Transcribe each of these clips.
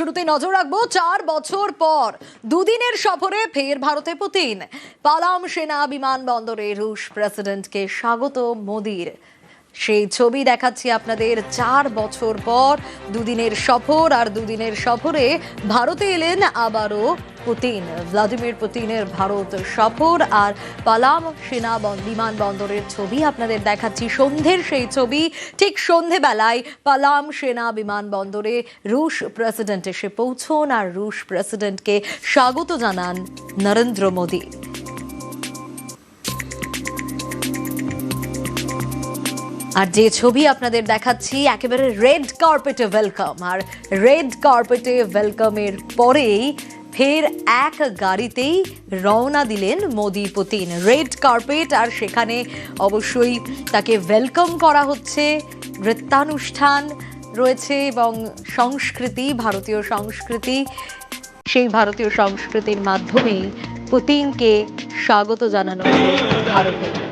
শুরুতে নজর রাখব চার বছর পর দুদিনের সফরে ফের ভারতে পুতিন। পালাম সেনা বিমানবন্দরে রুশ প্রেসিডেন্টকে স্বাগত মোদির। সেই ছবি দেখাচ্ছি আপনাদের চার বছর পর দুদিনের সফর আর দুদিনের সফরে ভারতে এলেন আবারও পুতিন, ভ্লাদিমির পুতিনের ভারত সফর আর পালাম সেনা বিমানবন্দরের ছবি আপনাদের দেখাচ্ছি। সন্ধ্যের সেই ছবি, ঠিক সন্ধেবেলায় পালাম সেনা বিমানবন্দরে রুশ প্রেসিডেন্ট এসে পৌঁছন আর রুশ প্রেসিডেন্টকে স্বাগত জানান নরেন্দ্র মোদী। আর যে ছবি আপনাদের দেখাচ্ছি, একেবারে রেড কার্পেটে ওয়েলকাম আর রেড কার্পেটে ওয়েলকামের পরেই ফের এক গাড়িতেই রওনা দিলেন মোদি, পুতিন। রেড কার্পেট, আর সেখানে অবশ্যই তাকে ওয়েলকাম করা হচ্ছে। নৃত্যানুষ্ঠান রয়েছে এবং সংস্কৃতি, ভারতীয় সংস্কৃতি, সেই ভারতীয় সংস্কৃতির মাধ্যমেই পুতিনকে স্বাগত জানানো হলো ভারতে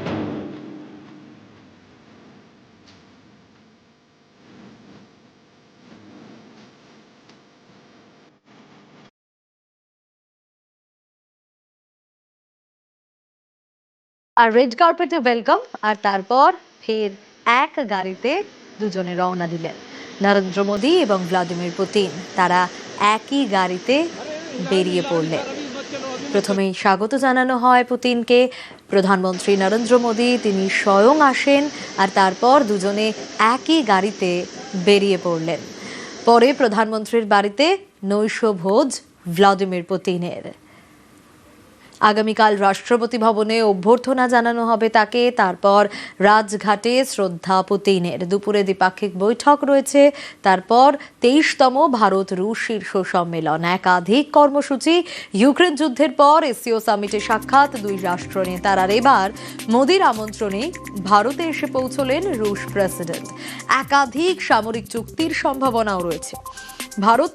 আর রেড কার্পেটে ওয়েলকাম আর তারপর ফের এক গাড়িতে দুজনে রওনা দিলেন। নরেন্দ্র মোদী এবং ভ্লাদিমির পুতিন, তারা একই গাড়িতে বেরিয়ে পড়লেন। প্রথমেই স্বাগত জানানো হয় পুতিনকে। প্রধানমন্ত্রী নরেন্দ্র মোদী, তিনি স্বয়ং আসেন, আর তারপর দুজনে একই গাড়িতে বেরিয়ে পড়লেন। পরে প্রধানমন্ত্রীর বাড়িতে নৈশ ভোজ ভ্লাদিমির পুতিনের। আগামীকাল রাষ্ট্রপতি ভবনে অভ্যর্থনা জানানো হবে তাকে। তারপর রাজঘাটে শ্রদ্ধা পুতিনের। দুপুরে দ্বিপাক্ষিক বৈঠক রয়েছে। তারপর তেইশতম ভারত রুশ শীর্ষ সম্মেলন। একাধিক কর্মসূচি ইউক্রেন যুদ্ধের পর এসিও সামিটে সাক্ষাৎ। দুই রাষ্ট্র নেতার আর এবার মোদির আমন্ত্রণে ভারতে এসে পৌঁছলেন রুশ প্রেসিডেন্ট। একাধিক সামরিক চুক্তির সম্ভাবনাও রয়েছে। ভারত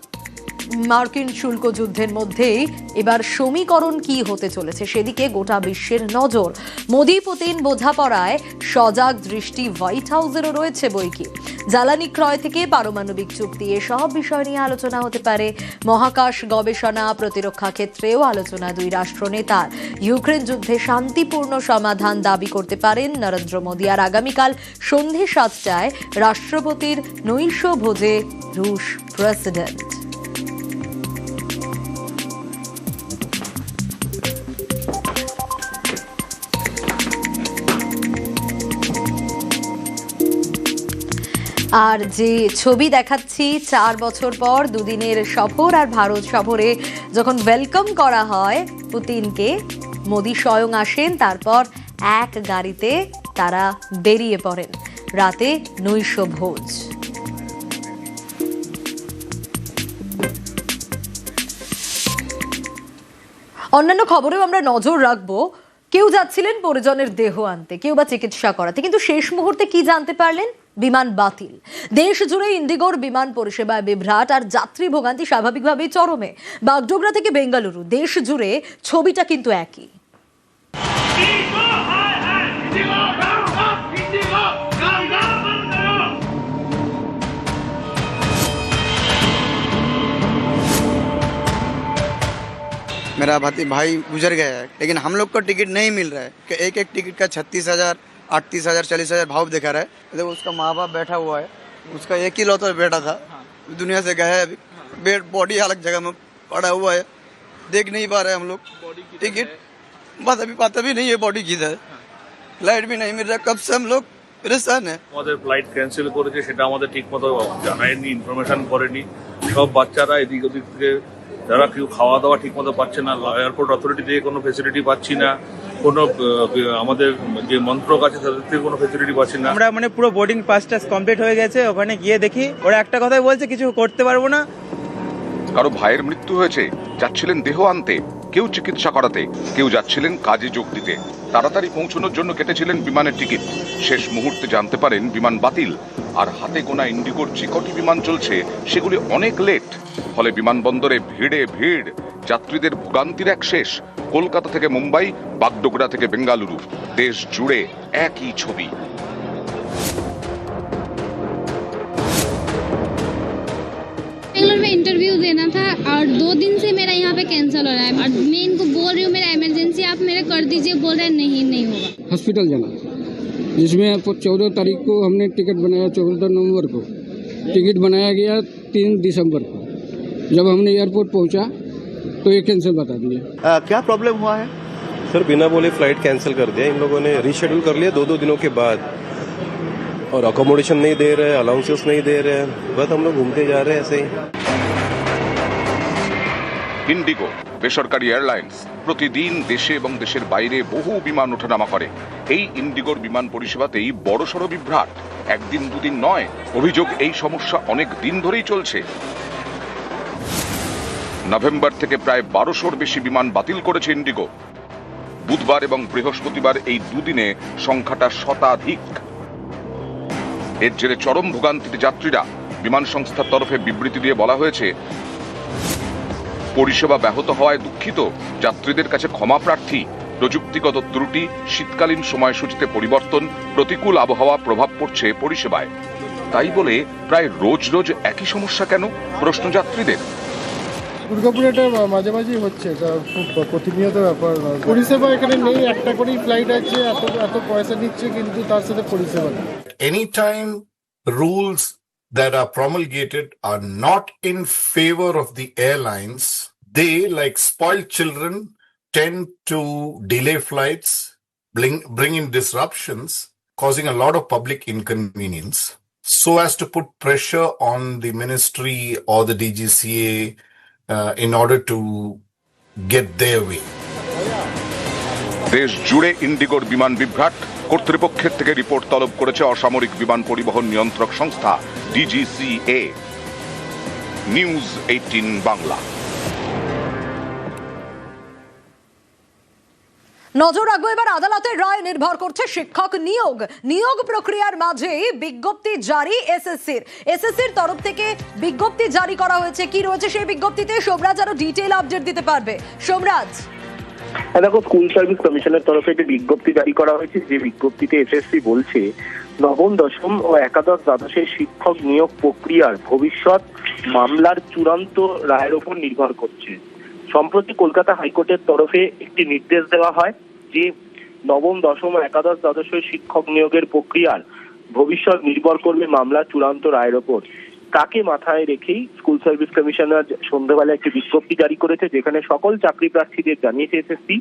মার্কিন শুল্ক যুদ্ধের মধ্যেই এবার সমীকরণ কি হতে চলেছে সেদিকে গোটা বিশ্বের নজর। মোদি পুতিন বোঝাপড়ায় সজাগ দৃষ্টি হোয়াইট হাউসেরও রয়েছে বই কি। জ্বালানি ক্রয় থেকে পারমাণবিক চুক্তি, এসব বিষয় নিয়ে আলোচনা হতে পারে। মহাকাশ গবেষণা প্রতিরক্ষা ক্ষেত্রেও আলোচনা দুই রাষ্ট্রনেতার। ইউক্রেন যুদ্ধে শান্তিপূর্ণ সমাধান দাবি করতে পারেন নরেন্দ্র মোদী আর আগামীকাল সন্ধে সাতটায় রাষ্ট্রপতির নৈশ ভোজে রুশ প্রেসিডেন্ট। আর যে ছবি দেখাচ্ছি চার বছর পর দুদিনের সফর আর ভারত সফরে যখন ওয়েলকাম করা হয় পুতিনকে, মোদি স্বয়ং আসেন, তারপর এক গাড়িতে তারা বেরিয়ে পড়েন। রাতে নৈশ ভোজ। অন্যান্য খবরেও আমরা নজর রাখব। কেউ যাচ্ছিলেন পরিজনের দেহ আনতে, কেউ বা চিকিৎসা করাতে, কিন্তু শেষ মুহূর্তে কি জানতে পারলেন? বিমান বাতিল দেশ জুড়ে ইন্ডিগোর বিমান পরিষেবায় বিভ্রাট আর যাত্রী ভোগান্তি স্বাভাবিকভাবেই চরমে বাগডোগরা থেকে বেঙ্গালুরু দেশ জুড়ে ছবিটা কিন্তু একই Indigo, hi, hi, Indigo, down, up, Indigo, down, down, down, down. मेरा भाती भाई गुजर गया है लेकिन हम लोग को टिकट नहीं मिल रहा है कि एक एक टिकट का छत्तीस हजार अड़तीस हजार चालीस हजार भाव दिखा रहा है देखो उसका माँ बाप बैठा हुआ है उसका एक ही लौता बेटा था दुनिया से गया है अभी बेड बॉडी अलग जगह में पड़ा हुआ है देख नहीं पा रहे हम लोग टिकट बस अभी पता भी नहीं है बॉडी किधर है लाइट भी नहीं मिल रहा कब से हम लोग परेशान है আমাদের ফ্লাইট ক্যান্সেল করেছে সেটা আমাদের ঠিক মতো জানায়নি ইনফরমেশন করেনি সব বাচ্চারা এদিক ওদিক থেকে যারা কেউ খাওয়া দাওয়া ঠিক মতো পাচ্ছে না এয়ারপোর্ট অথরিটি থেকে কোনো ফেসিলিটি পাচ্ছি না কোনো আমাদের যে মন্ত্রক আছে তাদের থেকে কোনো ফেসিলিটি পাচ্ছি না। আমরা মানে পুরো বোর্ডিং পাস টাস কমপ্লিট হয়ে গেছে ওখানে গিয়ে দেখি। ওরা একটা কথাই বলছে কিছু করতে পারব না। কারও ভাইয়ের মৃত্যু হয়েছে যাচ্ছিলেন দেহ আনতে কেউ চিকিৎসা করাতে কেউ যাচ্ছিলেন কাজে যোগ দিতে। তাড়াতাড়ি পৌঁছানোর জন্য কেটেছিলেন বিমানের টিকিট। শেষ মুহূর্তে জানতে পারেন বিমান বাতিল আর হাতে গোনা ইন্ডিগোর যে কটি বিমান চলছে সেগুলি অনেক লেট ফলে বিমানবন্দরে ভিড়ে ভিড় যাত্রীদের ভোগান্তির এক শেষ। কলকাতা থেকে মুম্বাই বাগডোগরা থেকে বেঙ্গালুরু দেশ জুড়ে একই ছবি बेंगलोर में इंटरव्यू देना में कैंसिल हो रहा है और मैं इनको बोल रही हूँ मेरा इमरजेंसी आप मेरा कर दीजिए बोल रहे हैं नहीं नहीं होगा हॉस्पिटल जाना जिसमें आपको चौदह तारीख को हमने टिकट बनाया चौदह नवंबर को टिकट बनाया गया तीन दिसंबर को जब हमने एयरपोर्ट पहुंचा तो ये कैंसिल बता दिया क्या प्रॉब्लम हुआ है सर बिना बोले फ्लाइट कैंसिल कर दिया इन लोगों ने रीशेड्यूल कर लिया दो दो दिनों के बाद और अकोमोडेशन नहीं दे रहे अलाउंसेस नहीं दे रहे बस हम लोग घूमते जा रहे हैं ऐसे ही ইন্ডিগো বেসরকারি এয়ারলাইন্স প্রতিদিন দেশে এবং দেশের বাইরে বহু বিমান ওঠানামা করে এই ইন্ডিগোর বিমান পরিষেবাতেই বড়সড় বিভ্রাট একদিন দুদিন নয় অভিযোগ এই সমস্যা অনেক দিন ধরেই চলছে নভেম্বর থেকে প্রায় বারোশোর বেশি বিমান বাতিল করেছে ইন্ডিগো। বুধবার এবং বৃহস্পতিবার এই দুদিনে সংখ্যাটা শতাধিক। এর জেরে চরম ভোগান্তিতে যাত্রীরা বিমান সংস্থার তরফে বিবৃতি দিয়ে বলা হয়েছে, পরিষেবা ব্যাহত হওয়ায় দুঃখিত। যাত্রীদের কাছে ক্ষমা প্রার্থী, প্রযুক্তিগত ত্রুটি, শীতকালীন সময়সূচিতে পরিবর্তন, প্রতিকূল আবহাওয়া প্রভাব পড়ছে পরিষেবায়। তাই বলে প্রায় রোজ রোজ একই সমস্যা কেন? প্রশ্ন যাত্রীদের। দুর্গাপুরে এটা মাঝে মাঝেই হচ্ছে এটা খুব প্রতিনিয়ত ব্যাপার পরিষেবা এখানে নেই একটা করেই ফ্লাইট আছে এত এত পয়সা নিচ্ছে কিন্তু তার সাথে পরিষেবা নেই anytime rules that are promulgated are not in favor of the airlines, they, like spoiled children, tend to delay flights, bring, bring in disruptions, causing a lot of public inconvenience, so as to put pressure on the ministry or the DGCA uh, in order to get their way. দেশ জুড়ে ইন্ডিগোর বিমান বিভ্রাট কর্তৃপক্ষের থেকে report তলব করেছে অসামরিক বিমান পরিবহন নিয়ন্ত্রক সংস্থা ডিজিসিএ নিউজ এইটিন বাংলা নজর রাখব এবার আদালতের রায় নির্ভর করছে শিক্ষক নিয়োগ। নিয়োগ প্রক্রিয়ার মাঝে বিজ্ঞপ্তি জারি এসএসসির। এসএসসির তরফ থেকে বিজ্ঞপ্তি জারি করা হয়েছে। কি রয়েছে সেই বিজ্ঞপ্তিতে? সোমরাজ আরও ডিটেল আপডেট দিতে পারবে। সোমরাজ। হ্যাঁ দেখো স্কুল সার্ভিস কমিশনের তরফে একটি বিজ্ঞপ্তি জারি করা হয়েছে, যে বিজ্ঞপ্তিতে এসএসসি বলছে, নবম, দশম ও একাদশ দ্বাদশের শিক্ষক নিয়োগ প্রক্রিয়ার ভবিষ্যৎ মামলার চূড়ান্ত রায়ের ওপর নির্ভর করছে। সম্প্রতি কলকাতা হাইকোর্টের তরফে একটি নির্দেশ দেওয়া হয় যে নবম, দশম একাদশ দ্বাদশের শিক্ষক নিয়োগের প্রক্রিয়ার ভবিষ্যৎ নির্ভর করবে মামলার চূড়ান্ত রায়ের ওপর। তাকে মাথায় রেখেই স্কুল সার্ভিস কমিশনার সন্ধ্যাবেলা একটি বিজ্ঞপ্তি জারি করেছে, যেখানে সকল চাকরি প্রার্থীদের জানিয়েছে এসএসসি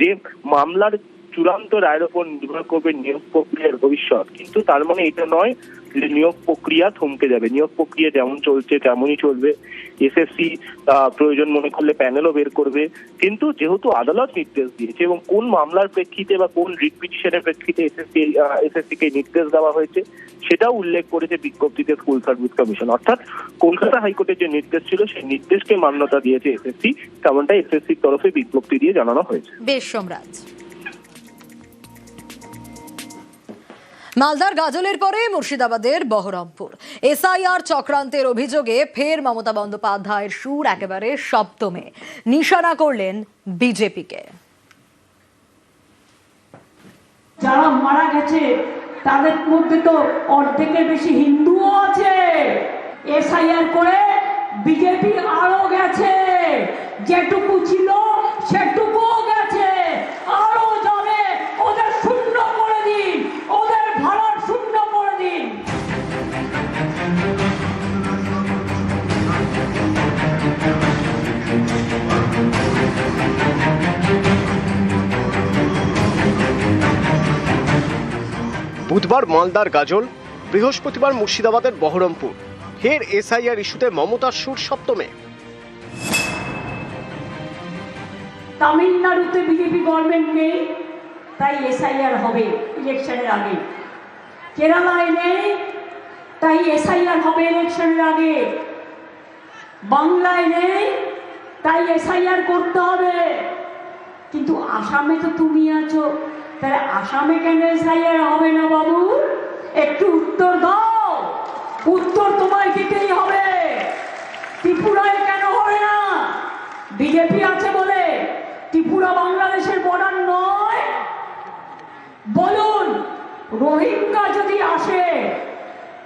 যে মামলার চূড়ান্ত রায়ের ওপর নির্ভর করবে নিয়োগ প্রক্রিয়ার ভবিষ্যৎ। কিন্তু তার মানে এটা নয় নিয়োগ প্রক্রিয়া থমকে যাবে, নিয়োগ প্রক্রিয়া যেমন চলছে, তেমনই চলবে। এসএসসি প্রয়োজন মনে করলে প্যানেলও বের করবে। কিন্তু যেহেতু আদালত নির্দেশ দিয়েছে এবং কোন মামলার প্রেক্ষিতে বা কোন রিট পিটিশনের প্রেক্ষিতে এসএসসি এসএসসি কে নির্দেশ দেওয়া হয়েছে, সেটাও উল্লেখ করেছে বিজ্ঞপ্তিতে স্কুল সার্ভিস কমিশন অর্থাৎ কলকাতা হাইকোর্টের যে নির্দেশ ছিল, সেই নির্দেশকে মান্যতা দিয়েছে এসএসসি তেমনটাই এসএসসির তরফে বিজ্ঞপ্তি দিয়ে জানানো হয়েছে। বেশ, সোমরাজ। মালদার গাজলের পরে মুর্শিদাবাদের বহরমপুর। এসআইআর চক্রান্তের অভিযোগে ফের মমতা বন্দ্যোপাধ্যায়ের সুর একেবারে সপ্তমে। নিশানা করলেন বিজেপিকে। যারা মারা গেছে, তাদের মধ্যে তো অর্ধেকের বেশি হিন্দুও আছে। এসআইআর করে বিজেপি আরও গেছে। যেটুকু ছিল সেটুকুও বুধবার মালদার গাজল, বৃহস্পতিবার মুর্শিদাবাদের বহরমপুর। ফের এসআইআর ইস্যুতে মমতার সুর সপ্তমে। তামিলনাড়ুতে বিজেপি গভর্নমেন্ট নেই, তাই এসআইআর হবে ইলেকশনের আগে। কেরালায় নেই, তাই এসআইআর হবে ইলেকশনের আগে। বাংলায় নেই, তাই এসআইআর করতে হবে। কিন্তু আসামে তো তুমি আছো। তাহলে আসামে কেন এসআইআর হবে না বাবু? একটু উত্তর দাও। উত্তর তোমায় দিতেই হবে। ত্রিপুরায় কেন হবে না? বিজেপি আছে বলে। ত্রিপুরা বাংলাদেশের বর্ডার নয়। বলুন, রোহিঙ্গা যদি আসে,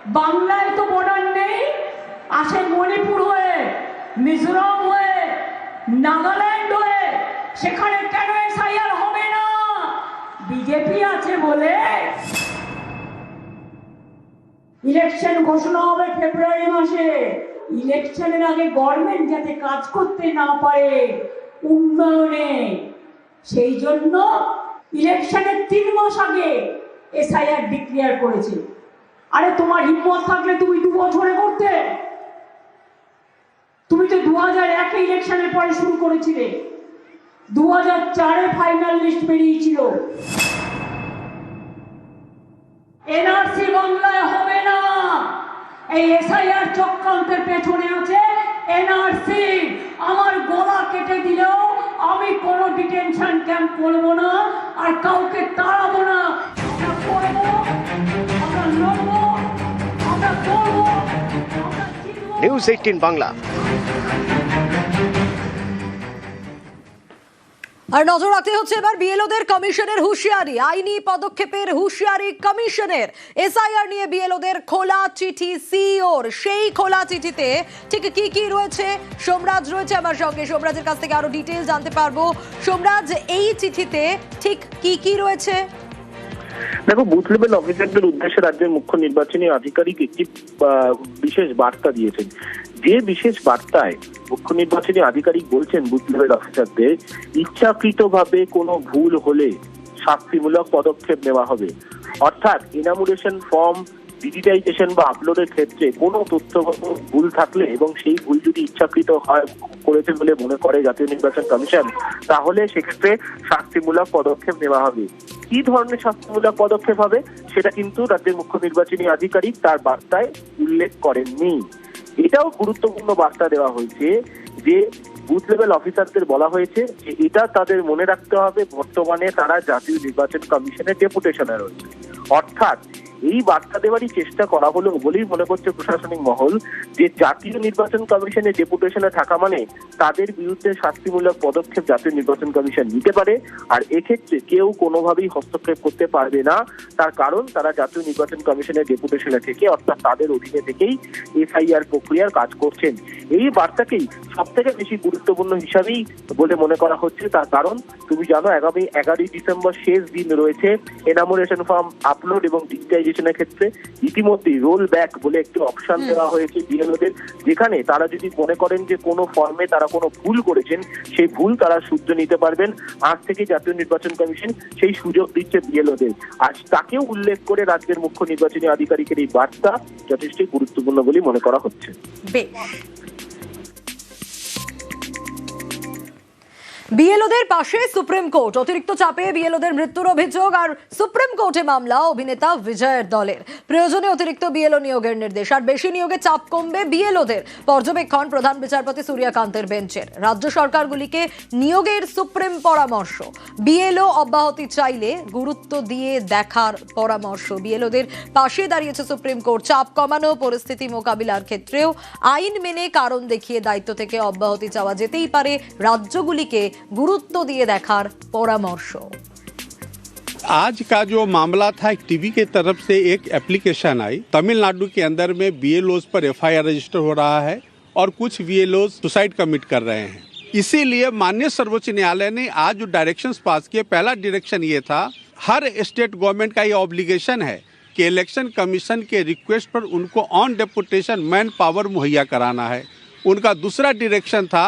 বাংলায় তো বর্ডার নেই, আসে মণিপুর হয়ে, মিজোরাম হয়ে, নাগাল্যান্ড হয়ে, সেখানে কেন এসআইআর হবে বিজেপি আছে বলে ইলেকশন ঘোষণা হবে ফেব্রুয়ারি মাসে। ইলেকশনের আগে গভর্নমেন্ট যাতে কাজ করতে না পারে উন্নয়নে। সেই জন্য ইলেকশনের তিন মাস আগে এসআইআর ডিক্লেয়ার করেছে। আরে তোমার হিম্মত থাকলে তুমি দু বছরে করতে। তুমি তো দু হাজার একে ইলেকশনের পরে শুরু করেছিলে। দু হাজার চারে ফাইনাল লিস্ট বেরিয়েছিল। এনআরসি বাংলায় হবে না। এই এসআইআর চক্রান্তের পেছনে আছে এনআরসি আমার গলা কেটে দিলেও আমি কোনো ডিটেনশন ক্যাম্প করব না আর কাউকে তাড়াবো না। News eighteen Bangla. আর নজর রাখতে হচ্ছে এবার বিএলওদের কমিশনের হুঁশিয়ারি, আইনি পদক্ষেপের হুঁশিয়ারি কমিশনের। এসআইআর নিয়ে বিএলওদের খোলা চিঠি সিওর সেই খোলা চিঠিতে ঠিক কি কি রয়েছে? সোমরাজ রয়েছে আমার সঙ্গে। সোমরাজের কাছ থেকে আরও ডিটেল জানতে পারব। সোমরাজ, এই চিঠিতে ঠিক কি কি রয়েছে? দেখো বুথ লেভেল অফিসারদের উদ্দেশ্যে রাজ্যের মুখ্য নির্বাচনী আধিকারিক একটি বিশেষ বার্তা দিয়েছেন। যে বিশেষ বার্তায় মুখ্য নির্বাচনী আধিকারিক বলছেন বুথ লেভেল অফিসারদের, ইচ্ছাকৃতভাবে কোনো ভুল হলে শাস্তিমূলক পদক্ষেপ নেওয়া হবে। অর্থাৎ ইনামুরেশন ফর্ম, ডিজিটাইজেশন বা আপলোডের ক্ষেত্রে কোনো তথ্যগত ভুল থাকলে এবং সেই ভুল যদি ইচ্ছাকৃত হয় করেছে বলে মনে করে জাতীয় নির্বাচন কমিশন, তাহলে সেক্ষেত্রে শাস্তিমূলক পদক্ষেপ নেওয়া হবে। কি ধরনের শাস্তিমূলক পদক্ষেপ হবে, সেটা কিন্তু রাজ্যের মুখ্য নির্বাচনী আধিকারিক তার বার্তায় উল্লেখ করেননি। এটাও গুরুত্বপূর্ণ বার্তা দেওয়া হয়েছে যে বুথ লেভেল অফিসারদের বলা হয়েছে যে এটা তাদের মনে রাখতে হবে, বর্তমানে তারা জাতীয় নির্বাচন কমিশনের ডেপুটেশনে রয়েছে অর্থাৎ এই বার্তা দেওয়ারই চেষ্টা করা হলো বলেই মনে করছে প্রশাসনিক মহল যে জাতীয় নির্বাচন কমিশনের ডেপুটেশনে থাকা মানে তাদের বিরুদ্ধে শাস্তিমূলক পদক্ষেপ জাতীয় নির্বাচন কমিশন নিতে পারে। আর এক্ষেত্রে কেউ কোনোভাবেই হস্তক্ষেপ করতে পারবে না। তার কারণ তারা জাতীয় নির্বাচন কমিশনের ডেপুটেশনে থেকে অর্থাৎ তাদের অধীনে থেকেই এফআইআর প্রক্রিয়ার কাজ করছেন। এই বার্তাকেই সব থেকে বেশি গুরুত্বপূর্ণ হিসাবেই বলে মনে করা হচ্ছে। তার কারণ তুমি জানো, আগামী এগারোই ডিসেম্বর শেষ দিন রয়েছে। এনামোরেশন ফর্ম আপলোড এবং ডিজিটাইজেশনের ক্ষেত্রে ইতিমধ্যেই রোল ব্যাক বলে একটি অপশন দেওয়া হয়েছে বিএলওদের যেখানে তারা যদি মনে করেন যে কোনো ফর্মে তারা কোনো ভুল করেছেন সেই ভুল তারা শুদ্ধ নিতে পারবেন। আজ থেকে জাতীয় নির্বাচন কমিশন সেই সুযোগ দিচ্ছে বিএলওদের আজ তাকেও উল্লেখ করে রাজ্যের মুখ্য নির্বাচনী আধিকারিকের এই বার্তা যথেষ্ট গুরুত্বপূর্ণ বলে মনে করা হচ্ছে। বিএলওদের পাশে সুপ্রিম কোর্ট। অতিরিক্ত চাপে বিএলওদের মৃত্যুর অভিযোগ আর সুপ্রিম কোর্টে মামলা অভিনেতা বিজয়ের দলের। প্রয়োজনে অতিরিক্ত বিএলও নিয়োগের নির্দেশ। আর বেশি নিয়োগে চাপ কমবে বিএলওদের। পর্যবেক্ষণ প্রধান বিচারপতি সূর্যকান্তের বেঞ্চের। রাজ্য সরকারগুলিকে নিয়োগের সুপ্রিম পরামর্শ। বিএলও অব্যাহতি চাইলে গুরুত্ব দিয়ে দেখার পরামর্শ। বিএলওদের পাশে দাঁড়িয়েছে সুপ্রিম কোর্ট। চাপ কমানো, পরিস্থিতি মোকাবিলার ক্ষেত্রেও আইন মেনে কারণ দেখিয়ে দায়িত্ব থেকে অব্যাহতি চাওয়া যেতেই পারে রাজ্যগুলিকে গুরুত্ব দিয়ে দেখার পরামর্শ आज का जो मामला था एक टीवी के तरफ से एक एप्लीकेशन आई तमिलनाडु के अंदर में बीएलओस पर एफआईआर रजिस्टर हो रहा है और कुछ बीएलओस सुसाइड कमिट कर रहे हैं इसीलिए माननीय सर्वोच्च न्यायालय ने आज जो डायरेक्शंस पास किए पहला डायरेक्शन ये था हर स्टेट गवर्नमेंट का ये ऑब्लिगेशन है कि इलेक्शन कमीशन के रिक्वेस्ट पर उनको ऑन डेपुटेशन मैन पावर मुहैया कराना है उनका दूसरा डायरेक्शन था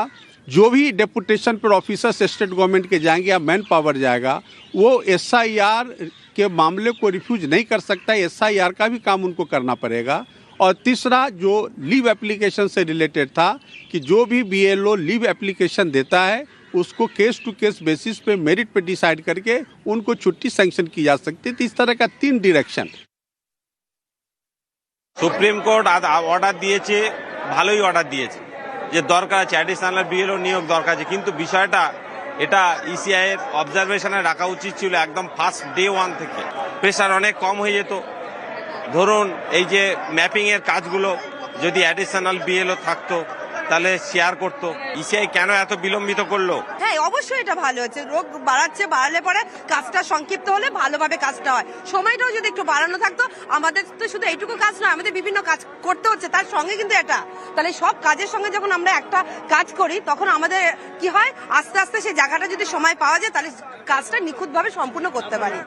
जो भी डेपुटेशन पर ऑफिसर्स स्टेट गवर्नमेंट के जाएंगे या मैन पावर जाएगा वो एसआईआर के मामले को रिफ्यूज नहीं कर सकता एसआईआर का भी काम उनको करना पड़ेगा और तीसरा जो लीव एप्लीकेशन से रिलेटेड था कि जो भी बीएलओ लीव एप्लीकेशन देता है उसको केस टू केस बेसिस पे मेरिट पे डिसाइड करके उनको छुट्टी सैंक्शन की जा सकती है तो इस तरह का तीन डिरेक्शन সুপ্রিম কোর্ট অর্ডার দিয়েছে ভালোই অর্ডার দিয়েছে যে দরকার আছে অ্যাডিশনাল বিএলও নিয়োগ দরকার আছে। কিন্তু বিষয়টা, এটা ইসিআই এর অবজারভেশনে রাখা উচিত ছিল একদম ফার্স্ট ডে ওয়ান থেকে। প্রেশার অনেক কম হয়ে যেত। ধরুন, এই যে ম্যাপিংয়ের কাজগুলো, যদি অ্যাডিশনাল বিএলও থাকতো তাহলে শেয়ার করতো। ইসিআই কেন এত বিলম্বিত করল? হ্যাঁ অবশ্যই এটা ভালো হচ্ছে রোগ বাড়াচ্ছে, বাড়ালে পরে কাজটা সংক্ষিপ্ত হলে ভালোভাবে কাজটা হয়। সময়টাও যদি একটু বাড়ানো থাকতো, আমাদের তো শুধু এইটুকু কাজ নয়, আমাদের বিভিন্ন কাজ করতে হচ্ছে, তার সঙ্গে কিন্তু এটা। তাহলে সব কাজের সঙ্গে যখন আমরা একটা কাজ করি, তখন আমাদের কি হয়? আস্তে আস্তে সেই জায়গাটা যদি সময় পাওয়া যায়, তাহলে কাজটা নিখুঁতভাবে সম্পূর্ণ করতে পারি।